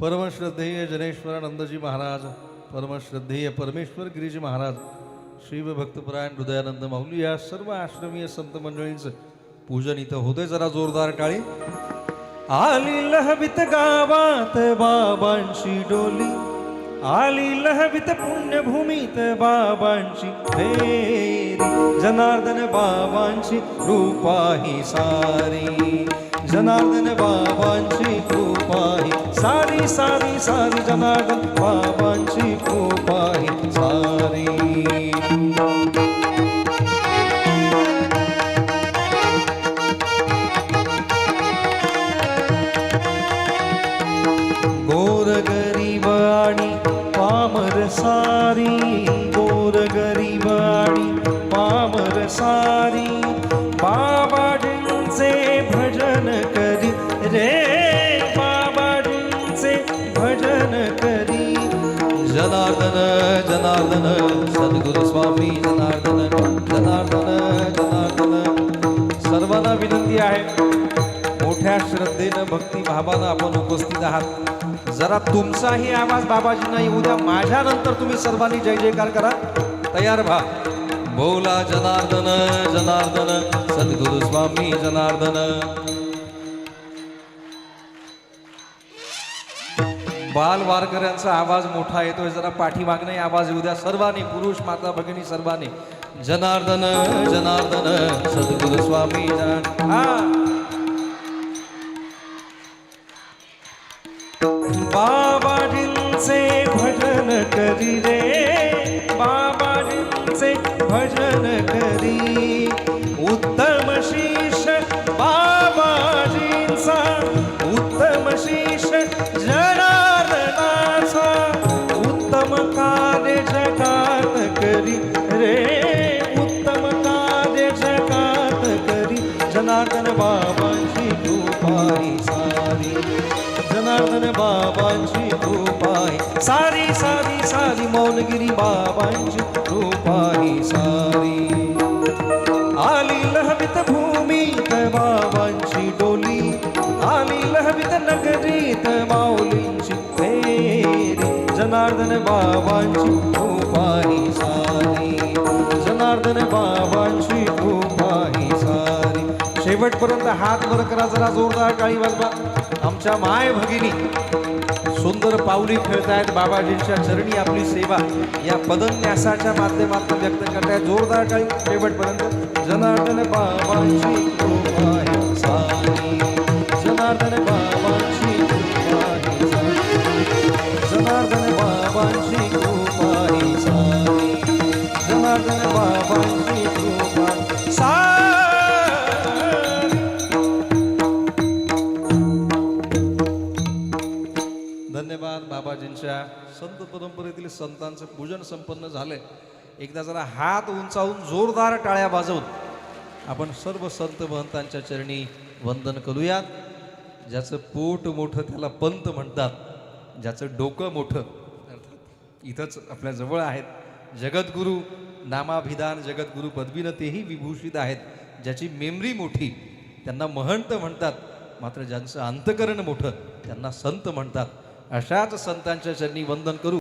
परमश्रद्धेय जनेश्वरानंदजी महाराज परमश्रद्धेय परमेश्वर गिरीजी महाराज शिव भक्तपरायण हृदयानंद माऊली या सर्व आश्रमीय संत मंडळींचं पूजन इथं होते जरा जोरदार टाळी. आली लहवित गावात बाबांची डोली आली लहवित पुण्यभूमीत बाबांची फेरी जनार्दन बाबांची रूपाही सारी. जनार्दन बाबांची कृपा आहे सारी सारी सारी जनार्दन बाबांची कृपा आहे सारी. गोर गरीब आणि पामर सारी. गोर गरीब आणि पामर सारी. भजन करी. रे बाबाजींचे भजन करी. जनार्दन जनार्दन सद्गुरु स्वामी जनार्दन जनार्दन जनार्दन. सर्वांना विनंती आहे मोठ्या श्रद्धेनं भक्तिभावानं आपण उपस्थित आहात. जरा तुमचाही आवाज बाबाजींना येऊ द्या माझ्यानंतर तुम्ही सर्वांनी जय जयकार करा. तयार व्हा. बोला जनार्दन जनार्दन सद्गुरु स्वामी जनार्दन. बाल वारकऱ्यांचा आवाज मोठा येतोय. जरा पाठीमागणे आवाज येऊ द्या. सर्वांनी पुरुष माता भगिनी सर्वांनी. जनार्दन जनार्दन सद्गुरु स्वामी बाबाजींचे भजन करी रे. बाबाजींचे भजन करी. जनार्दन बाबांची कृपाही सारी. जनार्दन बाबांची कृपाही सारी सारी सारी. मौनगिरी बाबांची कृपाही सारी. आली लहवित भूमी भूमीत बाबांची डोली. आली लहवित नगरी नगरीत माऊलींची फेरी. जनार्दन बाबांची कृपाही सारी. जनार्दन बाबांची शेवटपर्यंत हात वर करा जरा जोरदार काळी वाजवा. आमच्या माय भगिनी सुंदर पावली खेळतायत बाबाजींच्या चरणी आपली सेवा. या पदन्यासाच्या माध्यमातून व्यक्त करतायत. जोरदार काळी शेवटपर्यंत. जनार्दन बाबांची जनार्दन बाबांची जनार्दन बाबांची जनार्दन बाबांची बाबाजींच्या संत परंपरेतील संतांचं पूजन संपन्न झालंय. एकदा जरा हात उंचावून जोरदार टाळ्या वाजवून आपण सर्व संत महंतांच्या चरणी वंदन करूयात. ज्याचं पोट मोठं त्याला पंत म्हणतात. ज्याचं डोकं मोठं अर्थात इथंच आपल्या जवळ आहेत. जगद्गुरू नामाभिधान जगद्गुरू पदवीनं तेही विभूषित आहेत. ज्याची मेमरी मोठी त्यांना महंत म्हणतात. मात्र ज्यांचं अंतकरण मोठं त्यांना संत म्हणतात. अशाच संतांच्या चरणी वंदन करू.